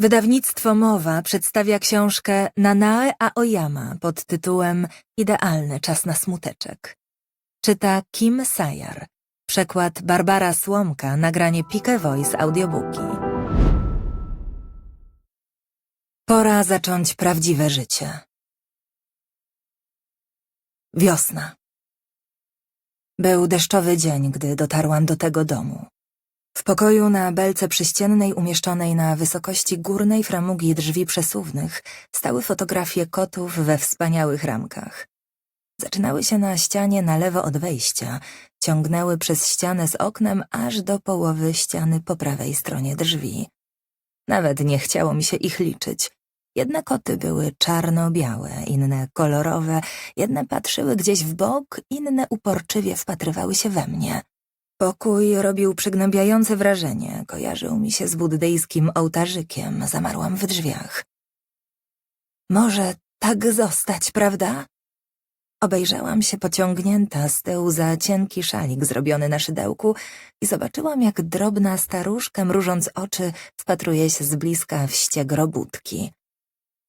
Wydawnictwo Mowa przedstawia książkę Nanae Aoyama pod tytułem Idealny czas na smuteczek. Czyta Kim Sayar. Przekład Barbara Słomka, nagranie Pike Voice Audiobooki. Pora zacząć prawdziwe życie. Wiosna. Był deszczowy dzień, gdy dotarłam do tego domu. W pokoju na belce przyściennej umieszczonej na wysokości górnej framugi drzwi przesuwnych stały fotografie kotów we wspaniałych ramkach. Zaczynały się na ścianie na lewo od wejścia, ciągnęły przez ścianę z oknem aż do połowy ściany po prawej stronie drzwi. Nawet nie chciało mi się ich liczyć. Jedne koty były czarno-białe, inne kolorowe, jedne patrzyły gdzieś w bok, inne uporczywie wpatrywały się we mnie. Pokój robił przygnębiające wrażenie, kojarzył mi się z buddyjskim ołtarzykiem, zamarłam w drzwiach. Może tak zostać, prawda? Obejrzałam się pociągnięta z tyłu za cienki szalik zrobiony na szydełku i zobaczyłam, jak drobna staruszka, mrużąc oczy, wpatruje się z bliska w ścieg robótki.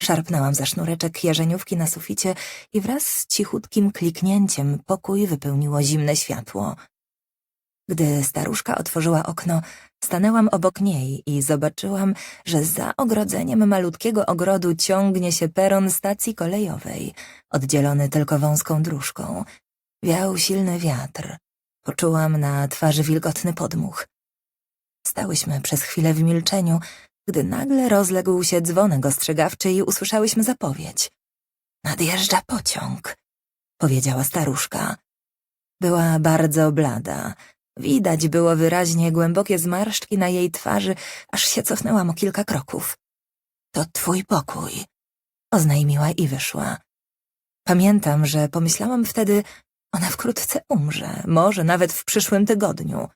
Szarpnęłam za sznureczek jarzeniówki na suficie i wraz z cichutkim kliknięciem pokój wypełniło zimne światło. Gdy staruszka otworzyła okno, stanęłam obok niej i zobaczyłam, że za ogrodzeniem malutkiego ogrodu ciągnie się peron stacji kolejowej, oddzielony tylko wąską dróżką. Wiał silny wiatr. Poczułam na twarzy wilgotny podmuch. Stałyśmy przez chwilę w milczeniu, gdy nagle rozległ się dzwonek ostrzegawczy i usłyszałyśmy zapowiedź. Nadjeżdża pociąg, powiedziała staruszka. Była bardzo blada. Widać było wyraźnie głębokie zmarszczki na jej twarzy, aż się cofnęłam o kilka kroków. To twój pokój, oznajmiła i wyszła. Pamiętam, że pomyślałam wtedy, ona wkrótce umrze, może nawet w przyszłym tygodniu.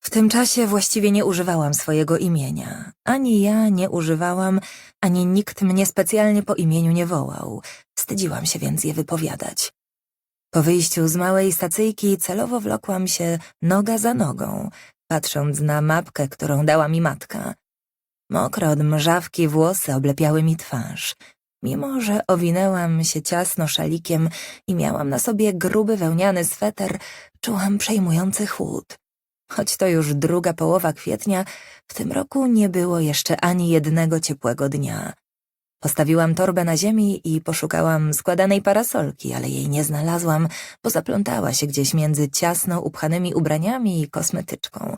W tym czasie właściwie nie używałam swojego imienia. Ani ja nie używałam, ani nikt mnie specjalnie po imieniu nie wołał. Wstydziłam się więc je wypowiadać. Po wyjściu z małej stacyjki celowo wlokłam się noga za nogą, patrząc na mapkę, którą dała mi matka. Mokre od mrzawki włosy oblepiały mi twarz. Mimo, że owinęłam się ciasno szalikiem i miałam na sobie gruby wełniany sweter, czułam przejmujący chłód. Choć to już druga połowa kwietnia, w tym roku nie było jeszcze ani jednego ciepłego dnia. Postawiłam torbę na ziemi i poszukałam składanej parasolki, ale jej nie znalazłam, bo zaplątała się gdzieś między ciasno upchanymi ubraniami i kosmetyczką.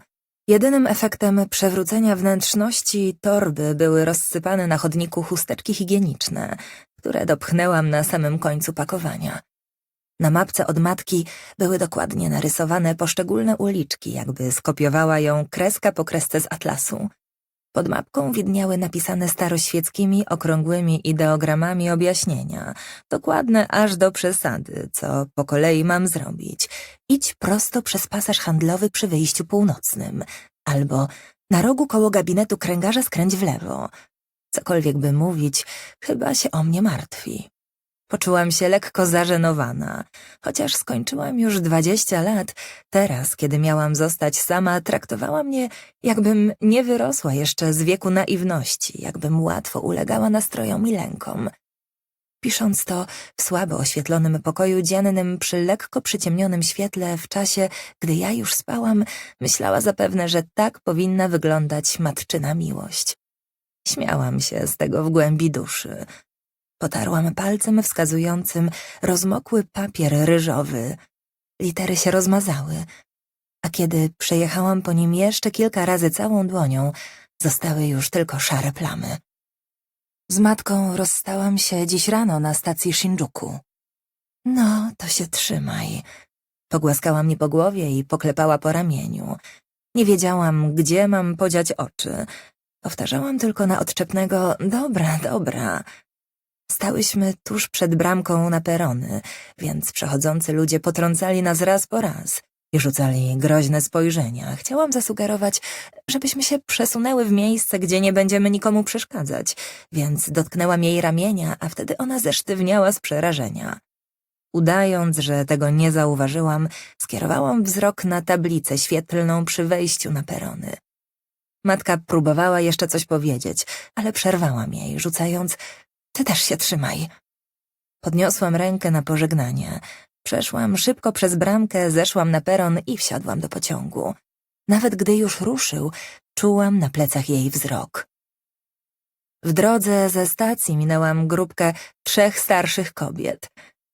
Jedynym efektem przewrócenia wnętrzności torby były rozsypane na chodniku chusteczki higieniczne, które dopchnęłam na samym końcu pakowania. Na mapce od matki były dokładnie narysowane poszczególne uliczki, jakby skopiowała ją kreska po kresce z atlasu. Pod mapką widniały napisane staroświeckimi, okrągłymi ideogramami objaśnienia, dokładne aż do przesady, co po kolei mam zrobić. Idź prosto przez pasaż handlowy przy wyjściu północnym, albo na rogu koło gabinetu kręgarza skręć w lewo. Cokolwiek by mówić, chyba się o mnie martwi. Poczułam się lekko zażenowana. Chociaż skończyłam już dwadzieścia lat, teraz, kiedy miałam zostać sama, traktowała mnie, jakbym nie wyrosła jeszcze z wieku naiwności, jakbym łatwo ulegała nastrojom i lękom. Pisząc to w słabo oświetlonym pokoju dziennym przy lekko przyciemnionym świetle w czasie, gdy ja już spałam, myślała zapewne, że tak powinna wyglądać matczyna miłość. Śmiałam się z tego w głębi duszy. Potarłam palcem wskazującym rozmokły papier ryżowy. Litery się rozmazały, a kiedy przejechałam po nim jeszcze kilka razy całą dłonią, zostały już tylko szare plamy. Z matką rozstałam się dziś rano na stacji Shinjuku. No, to się trzymaj. Pogłaskała mnie po głowie i poklepała po ramieniu. Nie wiedziałam, gdzie mam podziać oczy. Powtarzałam tylko na odczepnego dobra, dobra. Stałyśmy tuż przed bramką na perony, więc przechodzący ludzie potrącali nas raz po raz i rzucali groźne spojrzenia. Chciałam zasugerować, żebyśmy się przesunęły w miejsce, gdzie nie będziemy nikomu przeszkadzać, więc dotknęłam jej ramienia, a wtedy ona zesztywniała z przerażenia. Udając, że tego nie zauważyłam, skierowałam wzrok na tablicę świetlną przy wejściu na perony. Matka próbowała jeszcze coś powiedzieć, ale przerwałam jej, rzucając Ty też się trzymaj. Podniosłam rękę na pożegnanie. Przeszłam szybko przez bramkę, zeszłam na peron i wsiadłam do pociągu. Nawet gdy już ruszył, czułam na plecach jej wzrok. W drodze ze stacji minęłam grupkę trzech starszych kobiet.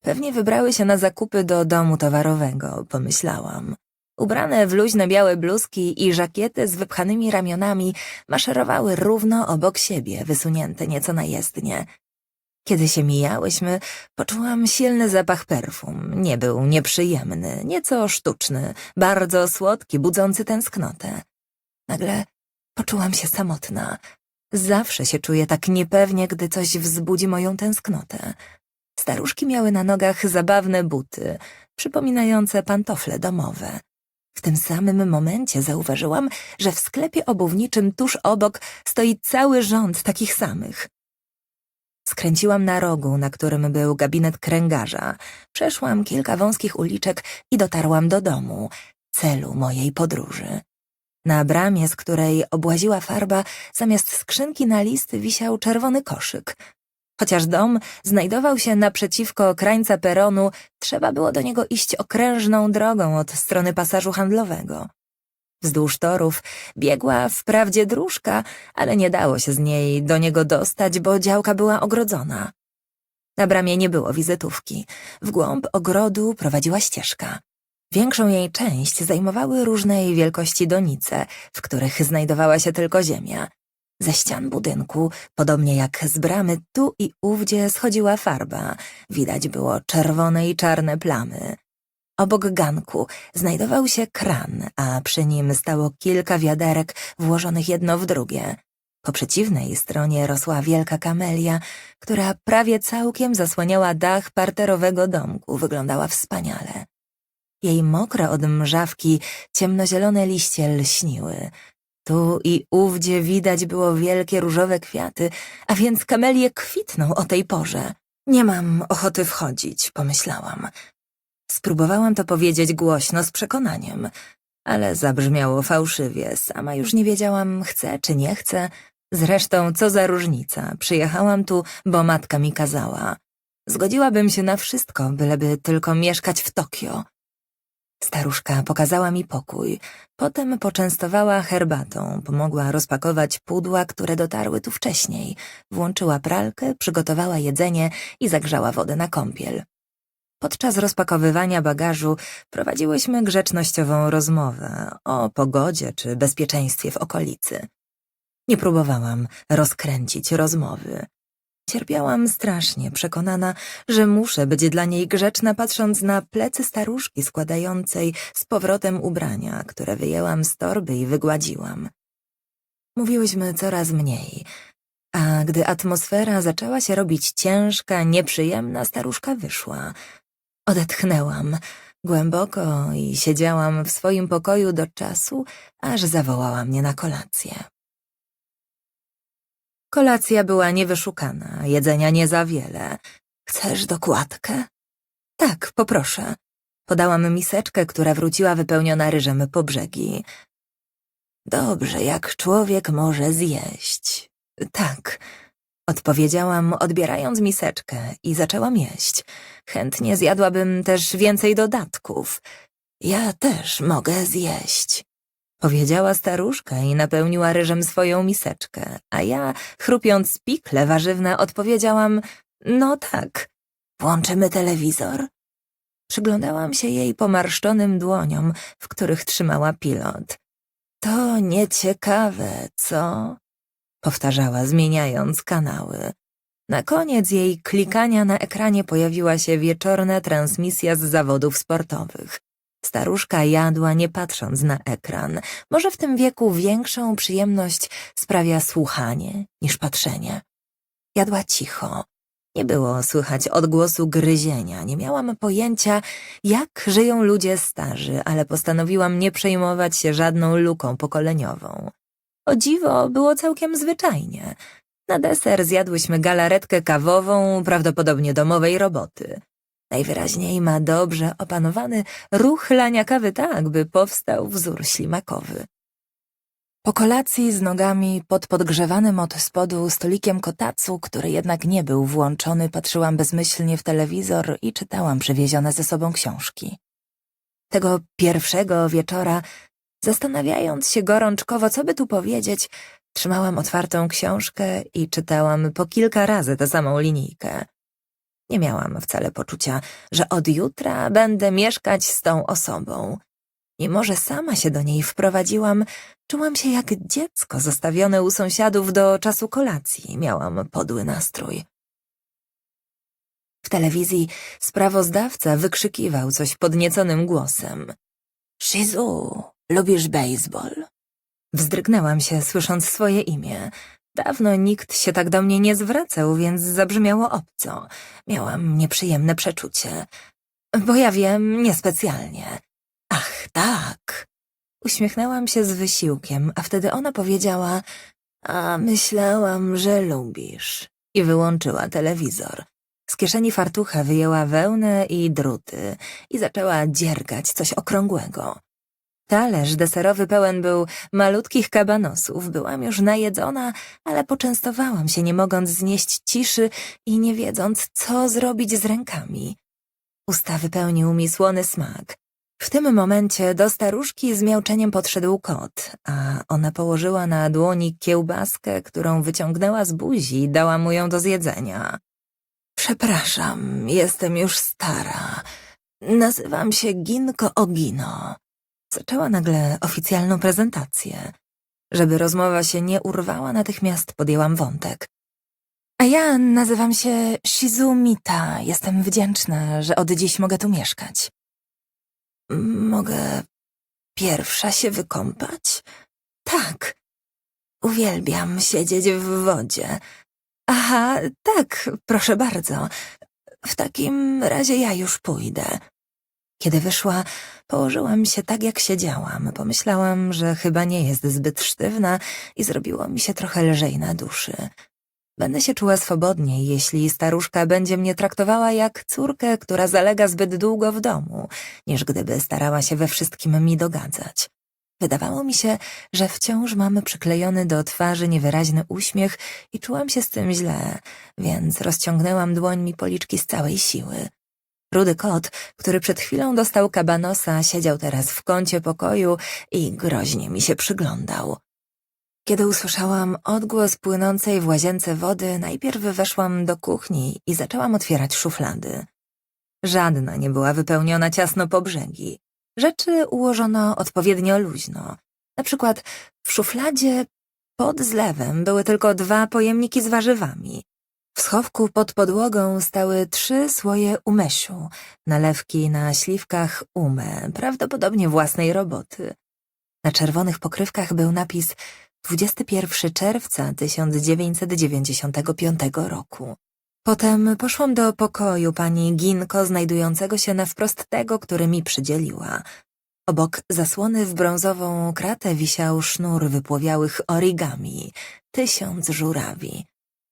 Pewnie wybrały się na zakupy do domu towarowego, pomyślałam. Ubrane w luźne białe bluzki i żakiety z wypchanymi ramionami maszerowały równo obok siebie, wysunięte nieco na jezdnię. Kiedy się mijałyśmy, poczułam silny zapach perfum. Nie był nieprzyjemny, nieco sztuczny, bardzo słodki, budzący tęsknotę. Nagle poczułam się samotna. Zawsze się czuję tak niepewnie, gdy coś wzbudzi moją tęsknotę. Staruszki miały na nogach zabawne buty, przypominające pantofle domowe. W tym samym momencie zauważyłam, że w sklepie obuwniczym tuż obok stoi cały rząd takich samych. Skręciłam na rogu, na którym był gabinet kręgarza. Przeszłam kilka wąskich uliczek i dotarłam do domu, celu mojej podróży. Na bramie, z której obłaziła farba, zamiast skrzynki na list wisiał czerwony koszyk. Chociaż dom znajdował się naprzeciwko krańca peronu, trzeba było do niego iść okrężną drogą od strony pasażu handlowego. Wzdłuż torów biegła wprawdzie dróżka, ale nie dało się z niej do niego dostać, bo działka była ogrodzona. Na bramie nie było wizytówki. W głąb ogrodu prowadziła ścieżka. Większą jej część zajmowały różnej wielkości donice, w których znajdowała się tylko ziemia. Ze ścian budynku, podobnie jak z bramy, tu i ówdzie schodziła farba. Widać było czerwone i czarne plamy. Obok ganku znajdował się kran, a przy nim stało kilka wiaderek włożonych jedno w drugie. Po przeciwnej stronie rosła wielka kamelia, która prawie całkiem zasłaniała dach parterowego domku. Wyglądała wspaniale. Jej mokre od mrzawki, ciemnozielone liście lśniły. Tu i ówdzie widać było wielkie różowe kwiaty, a więc kamelie kwitną o tej porze. Nie mam ochoty wchodzić, pomyślałam. Spróbowałam to powiedzieć głośno z przekonaniem, ale zabrzmiało fałszywie. Sama już nie wiedziałam, chcę czy nie chcę. Zresztą, co za różnica. Przyjechałam tu, bo matka mi kazała. Zgodziłabym się na wszystko, byleby tylko mieszkać w Tokio. Staruszka pokazała mi pokój, potem poczęstowała herbatą, pomogła rozpakować pudła, które dotarły tu wcześniej, włączyła pralkę, przygotowała jedzenie i zagrzała wodę na kąpiel. Podczas rozpakowywania bagażu prowadziłyśmy grzecznościową rozmowę o pogodzie czy bezpieczeństwie w okolicy. Nie próbowałam rozkręcić rozmowy. Cierpiałam strasznie, przekonana, że muszę być dla niej grzeczna, patrząc na plecy staruszki składającej z powrotem ubrania, które wyjęłam z torby i wygładziłam. Mówiłyśmy coraz mniej, a gdy atmosfera zaczęła się robić ciężka, nieprzyjemna, staruszka wyszła. Odetchnęłam głęboko i siedziałam w swoim pokoju do czasu, aż zawołała mnie na kolację. Kolacja była niewyszukana, jedzenia nie za wiele. Chcesz dokładkę? Tak, poproszę. Podałam miseczkę, która wróciła wypełniona ryżem po brzegi. Dobrze, jak człowiek może zjeść. Tak, odpowiedziałam, odbierając miseczkę i zaczęłam jeść. Chętnie zjadłabym też więcej dodatków. Ja też mogę zjeść. Powiedziała staruszka i napełniła ryżem swoją miseczkę, a ja, chrupiąc pikle warzywne, odpowiedziałam, no tak, włączymy telewizor. Przyglądałam się jej pomarszczonym dłoniom, w których trzymała pilot. To nieciekawe, co? Powtarzała, zmieniając kanały. Na koniec jej klikania na ekranie pojawiła się wieczorna transmisja z zawodów sportowych. Staruszka jadła nie patrząc na ekran. Może w tym wieku większą przyjemność sprawia słuchanie niż patrzenie. Jadła cicho. Nie było słychać odgłosu gryzienia. Nie miałam pojęcia, jak żyją ludzie starzy, ale postanowiłam nie przejmować się żadną luką pokoleniową. O dziwo, było całkiem zwyczajnie. Na deser zjadłyśmy galaretkę kawową, prawdopodobnie domowej roboty. Najwyraźniej ma dobrze opanowany ruch lania kawy tak, by powstał wzór ślimakowy. Po kolacji z nogami pod podgrzewanym od spodu stolikiem kotacu, który jednak nie był włączony, patrzyłam bezmyślnie w telewizor i czytałam przywiezione ze sobą książki. Tego pierwszego wieczora, zastanawiając się gorączkowo, co by tu powiedzieć, trzymałam otwartą książkę i czytałam po kilka razy tę samą linijkę. Nie miałam wcale poczucia, że od jutra będę mieszkać z tą osobą. Mimo, że sama się do niej wprowadziłam, czułam się jak dziecko zostawione u sąsiadów do czasu kolacji. Miałam podły nastrój. W telewizji sprawozdawca wykrzykiwał coś podnieconym głosem. Shizu, lubisz baseball? Wzdrygnęłam się, słysząc swoje imię. Dawno nikt się tak do mnie nie zwracał, więc zabrzmiało obco. Miałam nieprzyjemne przeczucie. Bo ja wiem, niespecjalnie. Ach, tak. Uśmiechnęłam się z wysiłkiem, a wtedy ona powiedziała A myślałam, że lubisz. I wyłączyła telewizor. Z kieszeni fartucha wyjęła wełnę i druty i zaczęła dziergać coś okrągłego. Talerz deserowy pełen był malutkich kabanosów. Byłam już najedzona, ale poczęstowałam się, nie mogąc znieść ciszy i nie wiedząc, co zrobić z rękami. Usta wypełnił mi słony smak. W tym momencie do staruszki z miauczeniem podszedł kot, a ona położyła na dłoni kiełbaskę, którą wyciągnęła z buzi i dała mu ją do zjedzenia. Przepraszam, jestem już stara. Nazywam się Ginko Ogino. Zaczęła nagle oficjalną prezentację. Żeby rozmowa się nie urwała, natychmiast podjęłam wątek. A ja nazywam się Shizumita. Jestem wdzięczna, że od dziś mogę tu mieszkać. Mogę pierwsza się wykąpać? Tak. Uwielbiam siedzieć w wodzie. Aha, tak, proszę bardzo. W takim razie ja już pójdę. Kiedy wyszła, położyłam się tak, jak siedziałam. Pomyślałam, że chyba nie jest zbyt sztywna i zrobiło mi się trochę lżej na duszy. Będę się czuła swobodniej, jeśli staruszka będzie mnie traktowała jak córkę, która zalega zbyt długo w domu, niż gdyby starała się we wszystkim mi dogadzać. Wydawało mi się, że wciąż mamy przyklejony do twarzy niewyraźny uśmiech i czułam się z tym źle, więc rozciągnęłam dłońmi policzki z całej siły. Rudy kot, który przed chwilą dostał kabanosa, siedział teraz w kącie pokoju i groźnie mi się przyglądał. Kiedy usłyszałam odgłos płynącej w łazience wody, najpierw weszłam do kuchni i zaczęłam otwierać szuflady. Żadna nie była wypełniona ciasno po brzegi. Rzeczy ułożono odpowiednio luźno. Na przykład w szufladzie pod zlewem były tylko dwa pojemniki z warzywami. W schowku pod podłogą stały trzy słoje umesiu, nalewki na śliwkach ume, prawdopodobnie własnej roboty. Na czerwonych pokrywkach był napis 21 czerwca 1995 roku. Potem poszłam do pokoju pani Ginko, znajdującego się na wprost tego, który mi przydzieliła. Obok zasłony w brązową kratę wisiał sznur wypłowiałych origami, tysiąc żurawi.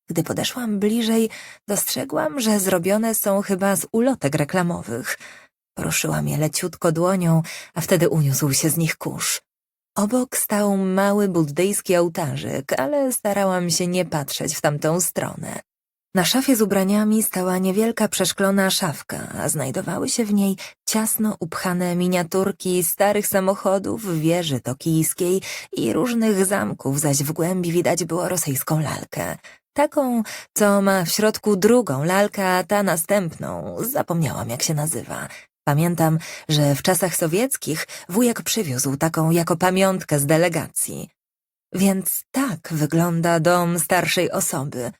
Gdy podeszłam bliżej, dostrzegłam, że zrobione są chyba z ulotek reklamowych. Poruszyłam je leciutko dłonią, a wtedy uniósł się z nich kurz. Obok stał mały buddyjski ołtarzyk, ale starałam się nie patrzeć w tamtą stronę. Na szafie z ubraniami stała niewielka przeszklona szafka, a znajdowały się w niej ciasno upchane miniaturki starych samochodów, wieży tokijskiej i różnych zamków, zaś w głębi widać było rosyjską lalkę. Taką, co ma w środku drugą lalkę, a ta następną, zapomniałam jak się nazywa. Pamiętam, że w czasach sowieckich wujek przywiózł taką jako pamiątkę z delegacji. Więc tak wygląda dom starszej osoby.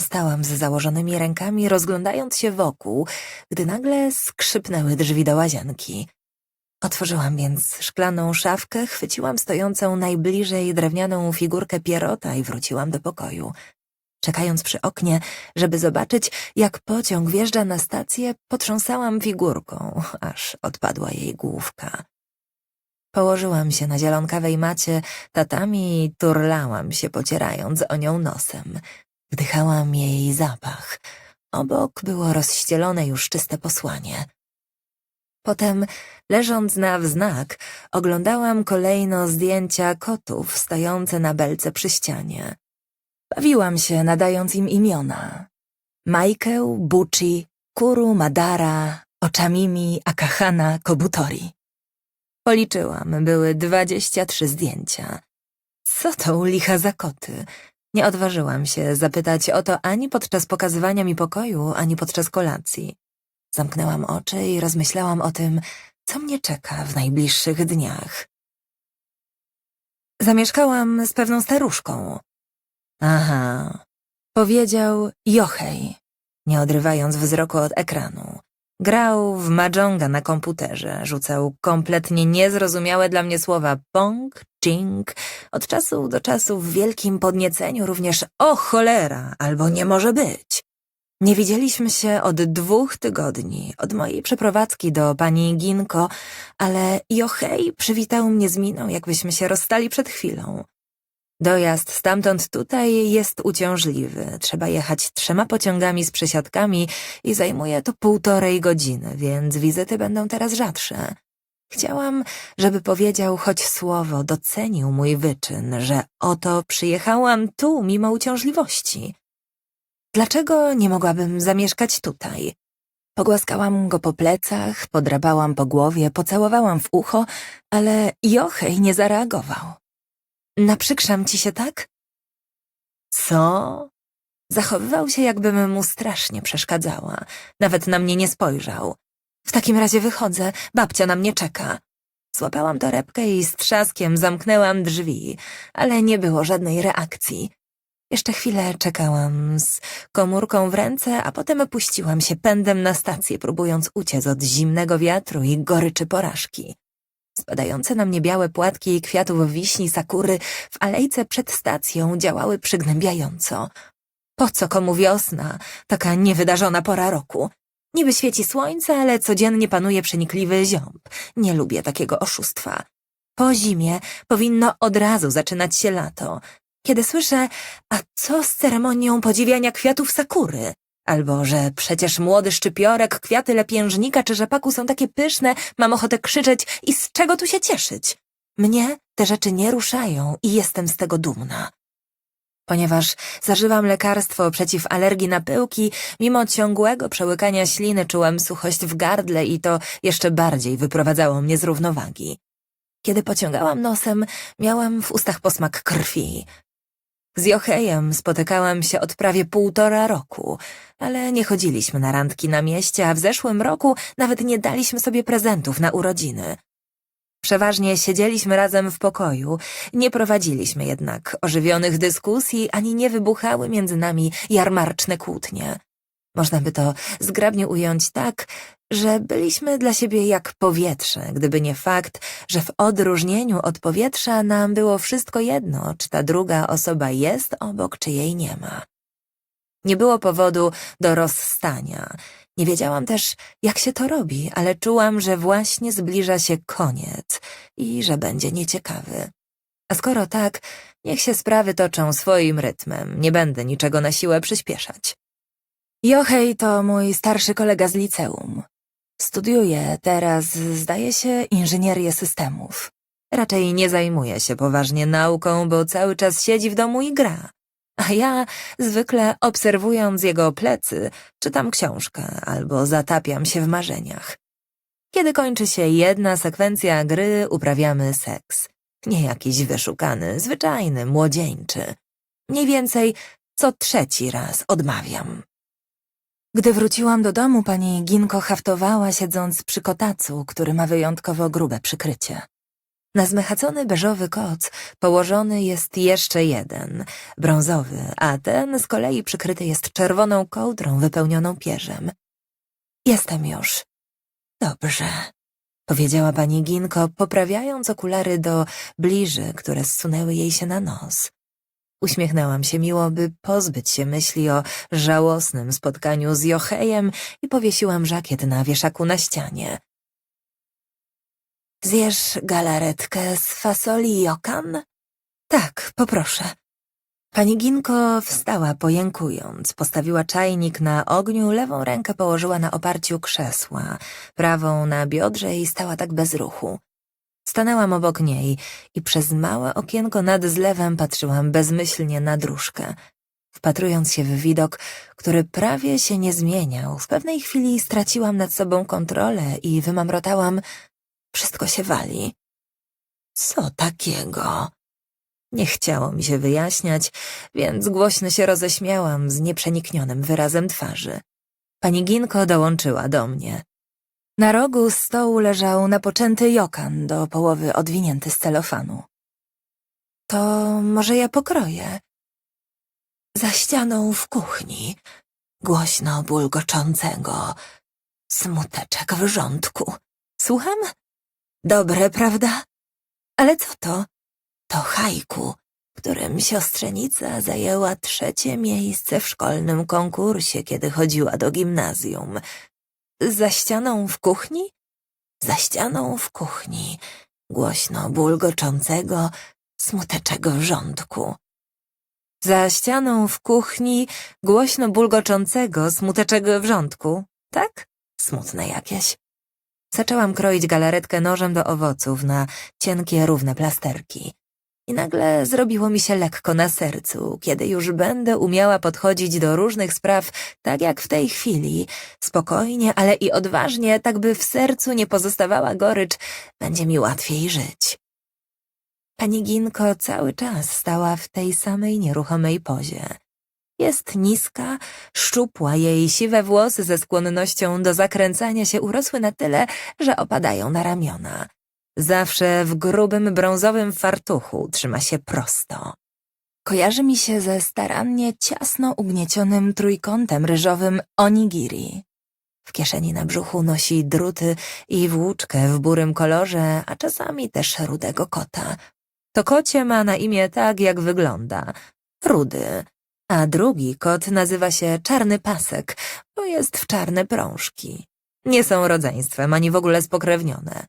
Stałam z założonymi rękami, rozglądając się wokół, gdy nagle skrzypnęły drzwi do łazienki. Otworzyłam więc szklaną szafkę, chwyciłam stojącą najbliżej drewnianą figurkę Pierota i wróciłam do pokoju. Czekając przy oknie, żeby zobaczyć, jak pociąg wjeżdża na stację, potrząsałam figurką, aż odpadła jej główka. Położyłam się na zielonkawej macie tatami i turlałam się, pocierając o nią nosem. Wdychałam jej zapach. Obok było rozścielone już czyste posłanie. Potem, leżąc na wznak, oglądałam kolejno zdjęcia kotów stojące na belce przy ścianie. Bawiłam się, nadając im imiona. Majkę, Bucci, Kuru, Madara, Oczamimi, Akahana, Kobutori. Policzyłam, były dwadzieścia trzy zdjęcia. Co to u licha za koty? Nie odważyłam się zapytać o to ani podczas pokazywania mi pokoju, ani podczas kolacji. Zamknęłam oczy i rozmyślałam o tym, co mnie czeka w najbliższych dniach. Zamieszkałam z pewną staruszką. Aha, powiedział Jochej, nie odrywając wzroku od ekranu. Grał w Mahjonga na komputerze, rzucał kompletnie niezrozumiałe dla mnie słowa pong, ching, od czasu do czasu w wielkim podnieceniu również o cholera albo nie może być. Nie widzieliśmy się od dwóch tygodni, od mojej przeprowadzki do pani Ginko, ale Jochej przywitał mnie z miną, jakbyśmy się rozstali przed chwilą. Dojazd stamtąd tutaj jest uciążliwy. Trzeba jechać trzema pociągami z przesiadkami i zajmuje to półtorej godziny, więc wizyty będą teraz rzadsze. Chciałam, żeby powiedział choć słowo, docenił mój wyczyn, że oto przyjechałam tu mimo uciążliwości. Dlaczego nie mogłabym zamieszkać tutaj? Pogłaskałam go po plecach, podrabałam po głowie, pocałowałam w ucho, ale Jochej nie zareagował. Naprzykrzam ci się tak? Co? Zachowywał się, jakbym mu strasznie przeszkadzała. Nawet na mnie nie spojrzał. W takim razie wychodzę, babcia na mnie czeka. Złapałam torebkę i z trzaskiem zamknęłam drzwi, ale nie było żadnej reakcji. Jeszcze chwilę czekałam z komórką w ręce, a potem puściłam się pędem na stację, próbując uciec od zimnego wiatru i goryczy porażki. Spadające na mnie białe płatki kwiatów wiśni sakury w alejce przed stacją działały przygnębiająco. Po co komu wiosna, taka niewydarzona pora roku? Niby świeci słońce, ale codziennie panuje przenikliwy ziąb. Nie lubię takiego oszustwa. Po zimie powinno od razu zaczynać się lato. Kiedy słyszę, a co z ceremonią podziwiania kwiatów sakury? Albo, że przecież młody szczypiorek, kwiaty lepiężnika czy rzepaku są takie pyszne, mam ochotę krzyczeć i z czego tu się cieszyć? Mnie te rzeczy nie ruszają i jestem z tego dumna. Ponieważ zażywam lekarstwo przeciw alergii na pyłki, mimo ciągłego przełykania śliny czułam suchość w gardle i to jeszcze bardziej wyprowadzało mnie z równowagi. Kiedy pociągałam nosem, miałam w ustach posmak krwi. Z Jochejem spotykałam się od prawie półtora roku, ale nie chodziliśmy na randki na mieście, a w zeszłym roku nawet nie daliśmy sobie prezentów na urodziny. Przeważnie siedzieliśmy razem w pokoju, nie prowadziliśmy jednak ożywionych dyskusji, ani nie wybuchały między nami jarmarczne kłótnie. Można by to zgrabnie ująć tak, że byliśmy dla siebie jak powietrze, gdyby nie fakt, że w odróżnieniu od powietrza nam było wszystko jedno, czy ta druga osoba jest obok, czy jej nie ma. Nie było powodu do rozstania. Nie wiedziałam też, jak się to robi, ale czułam, że właśnie zbliża się koniec i że będzie nieciekawy. A skoro tak, niech się sprawy toczą swoim rytmem, nie będę niczego na siłę przyspieszać. Jochej to mój starszy kolega z liceum. Studiuje teraz, zdaje się, inżynierię systemów. Raczej nie zajmuje się poważnie nauką, bo cały czas siedzi w domu i gra. A ja, zwykle obserwując jego plecy, czytam książkę albo zatapiam się w marzeniach. Kiedy kończy się jedna sekwencja gry, uprawiamy seks. Nie jakiś wyszukany, zwyczajny, młodzieńczy. Mniej więcej co trzeci raz odmawiam. Gdy wróciłam do domu, pani Ginko haftowała, siedząc przy kotacu, który ma wyjątkowo grube przykrycie. Na zmechacony beżowy koc położony jest jeszcze jeden, brązowy, a ten z kolei przykryty jest czerwoną kołdrą wypełnioną pierzem. Jestem już. Dobrze, powiedziała pani Ginko, poprawiając okulary do bliży, które zsunęły jej się na nos. Uśmiechnęłam się miło, by pozbyć się myśli o żałosnym spotkaniu z Jochejem i powiesiłam żakiet na wieszaku na ścianie. Zjesz galaretkę z fasoli jokan? Tak, poproszę. Pani Ginko wstała pojękując, postawiła czajnik na ogniu, lewą rękę położyła na oparciu krzesła, prawą na biodrze i stała tak bez ruchu. Stanęłam obok niej i przez małe okienko nad zlewem patrzyłam bezmyślnie na dróżkę, wpatrując się w widok, który prawie się nie zmieniał. W pewnej chwili straciłam nad sobą kontrolę i wymamrotałam — wszystko się wali. Co takiego? Nie chciało mi się wyjaśniać, więc głośno się roześmiałam z nieprzeniknionym wyrazem twarzy. Pani Ginko dołączyła do mnie. Na rogu stołu leżał napoczęty jokan do połowy odwinięty z celofanu. To może ja pokroję? Za ścianą w kuchni, głośno bulgoczącego, smuteczek w rządku. Słucham? Dobre, prawda? Ale co to? To hajku, którym siostrzenica zajęła trzecie miejsce w szkolnym konkursie, kiedy chodziła do gimnazjum. Za ścianą w kuchni? Za ścianą w kuchni, głośno bulgoczącego, smuteczego wrzątku. Za ścianą w kuchni, głośno bulgoczącego, smuteczego wrzątku, tak? Smutne jakieś. Zaczęłam kroić galaretkę nożem do owoców na cienkie, równe plasterki. I nagle zrobiło mi się lekko na sercu, kiedy już będę umiała podchodzić do różnych spraw tak jak w tej chwili, spokojnie, ale i odważnie, tak by w sercu nie pozostawała gorycz, będzie mi łatwiej żyć. Pani Ginko cały czas stała w tej samej nieruchomej pozie. Jest niska, szczupła, jej siwe włosy ze skłonnością do zakręcania się urosły na tyle, że opadają na ramiona. Zawsze w grubym brązowym fartuchu trzyma się prosto. Kojarzy mi się ze starannie ciasno ugniecionym trójkątem ryżowym onigiri. W kieszeni na brzuchu nosi druty i włóczkę w burym kolorze, a czasami też rudego kota. To kocie ma na imię tak, jak wygląda. Rudy. A drugi kot nazywa się Czarny Pasek, bo jest w czarne prążki. Nie są rodzeństwem, ani w ogóle spokrewnione.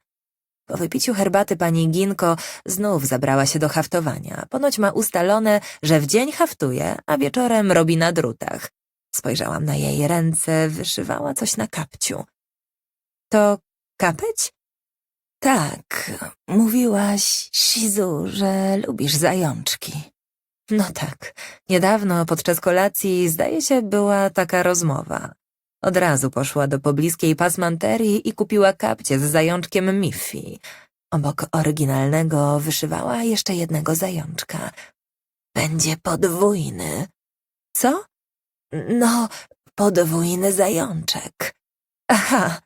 Po wypiciu herbaty pani Ginko znów zabrała się do haftowania. Ponoć ma ustalone, że w dzień haftuje, a wieczorem robi na drutach. Spojrzałam na jej ręce, wyszywała coś na kapciu. To kapeć? Tak, mówiłaś, Shizu, że lubisz zajączki. No tak, niedawno podczas kolacji, zdaje się, była taka rozmowa. Od razu poszła do pobliskiej pasmanterii i kupiła kapcie z zajączkiem Miffy. Obok oryginalnego wyszywała jeszcze jednego zajączka. Będzie podwójny. Co? No, podwójny zajączek. Aha,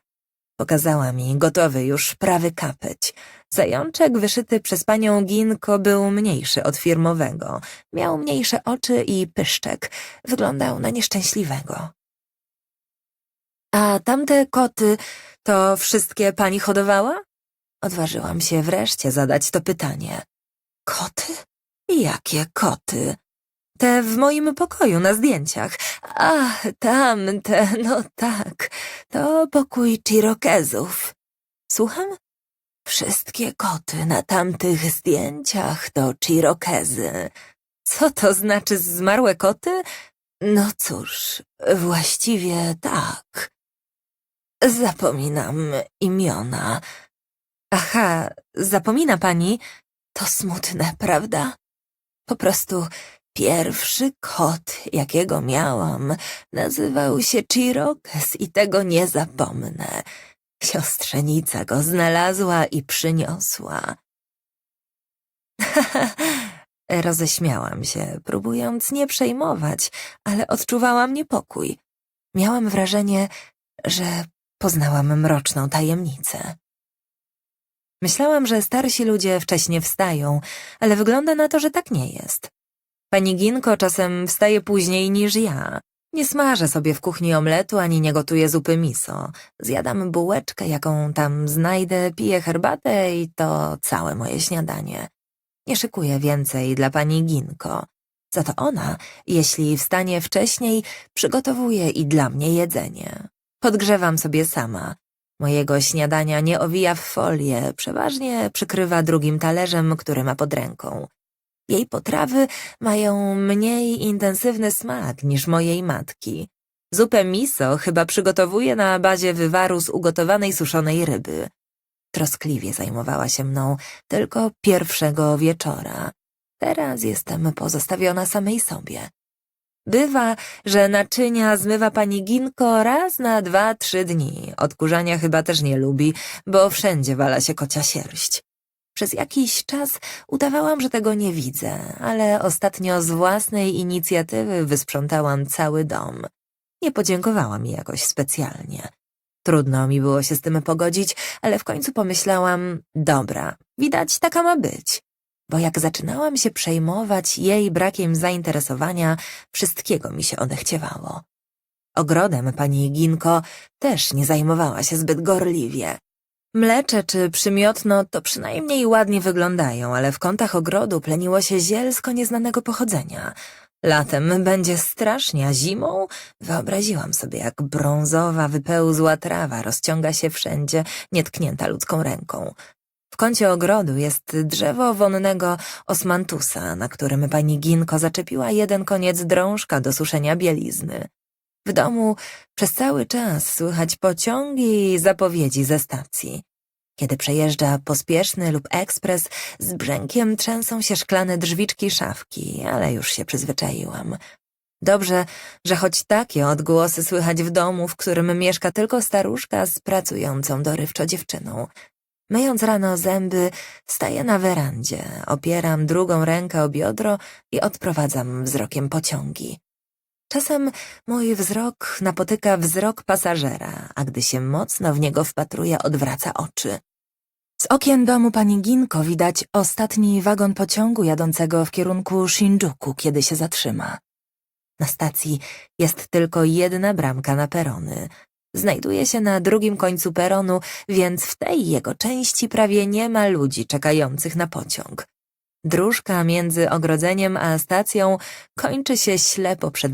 pokazała mi gotowy już prawy kapeć. Zajączek wyszyty przez panią Ginko był mniejszy od firmowego. Miał mniejsze oczy i pyszczek. Wyglądał na nieszczęśliwego. A tamte koty, to wszystkie pani hodowała? Odważyłam się wreszcie zadać to pytanie. Koty? Jakie koty? Te w moim pokoju na zdjęciach. Ach, tamte, no tak. To pokój Chirokezów. Słucham? Wszystkie koty na tamtych zdjęciach to Chirokezy. Co to znaczy zmarłe koty? No cóż, właściwie tak. Zapominam imiona. Aha, zapomina pani? To smutne, prawda? Po prostu pierwszy kot, jakiego miałam, nazywał się Chirokes i tego nie zapomnę. Siostrzenica go znalazła i przyniosła. Roześmiałam się, próbując nie przejmować, ale odczuwałam niepokój. Miałam wrażenie, że poznałam mroczną tajemnicę. Myślałam, że starsi ludzie wcześnie wstają, ale wygląda na to, że tak nie jest. Pani Ginko czasem wstaje później niż ja. Nie smażę sobie w kuchni omletu, ani nie gotuję zupy miso. Zjadam bułeczkę, jaką tam znajdę, piję herbatę i to całe moje śniadanie. Nie szykuję więcej dla pani Ginko. Za to ona, jeśli wstanie wcześniej, przygotowuje i dla mnie jedzenie. Podgrzewam sobie sama. Mojego śniadania nie owija w folię, przeważnie przykrywa drugim talerzem, który ma pod ręką. Jej potrawy mają mniej intensywny smak niż mojej matki. Zupę miso chyba przygotowuje na bazie wywaru z ugotowanej suszonej ryby. Troskliwie zajmowała się mną tylko pierwszego wieczora. Teraz jestem pozostawiona samej sobie. Bywa, że naczynia zmywa pani Ginko raz na dwa, trzy dni. Odkurzania chyba też nie lubi, bo wszędzie wala się kocia sierść. Przez jakiś czas udawałam, że tego nie widzę, ale ostatnio z własnej inicjatywy wysprzątałam cały dom. Nie podziękowała mi jakoś specjalnie. Trudno mi było się z tym pogodzić, ale w końcu pomyślałam, dobra, widać taka ma być. Bo jak zaczynałam się przejmować jej brakiem zainteresowania, wszystkiego mi się odechciewało. Ogrodem pani Ginko też nie zajmowała się zbyt gorliwie. Mlecze czy przymiotno to przynajmniej ładnie wyglądają, ale w kątach ogrodu pleniło się zielsko nieznanego pochodzenia. Latem będzie strasznie, a zimą wyobraziłam sobie, jak brązowa, wypełzła trawa rozciąga się wszędzie, nietknięta ludzką ręką. W kącie ogrodu jest drzewo wonnego osmantusa, na którym pani Ginko zaczepiła jeden koniec drążka do suszenia bielizny. W domu przez cały czas słychać pociągi i zapowiedzi ze stacji. Kiedy przejeżdża pospieszny lub ekspres, z brzękiem trzęsą się szklane drzwiczki szafki, ale już się przyzwyczaiłam. Dobrze, że choć takie odgłosy słychać w domu, w którym mieszka tylko staruszka z pracującą dorywczo dziewczyną. Myjąc rano zęby, staję na werandzie, opieram drugą rękę o biodro i odprowadzam wzrokiem pociągi. Czasem mój wzrok napotyka wzrok pasażera, a gdy się mocno w niego wpatruje, odwraca oczy. Z okien domu pani Ginko widać ostatni wagon pociągu jadącego w kierunku Shinjuku, kiedy się zatrzyma. Na stacji jest tylko jedna bramka na perony. Znajduje się na drugim końcu peronu, więc w tej jego części prawie nie ma ludzi czekających na pociąg. Dróżka między ogrodzeniem a stacją kończy się ślepo przed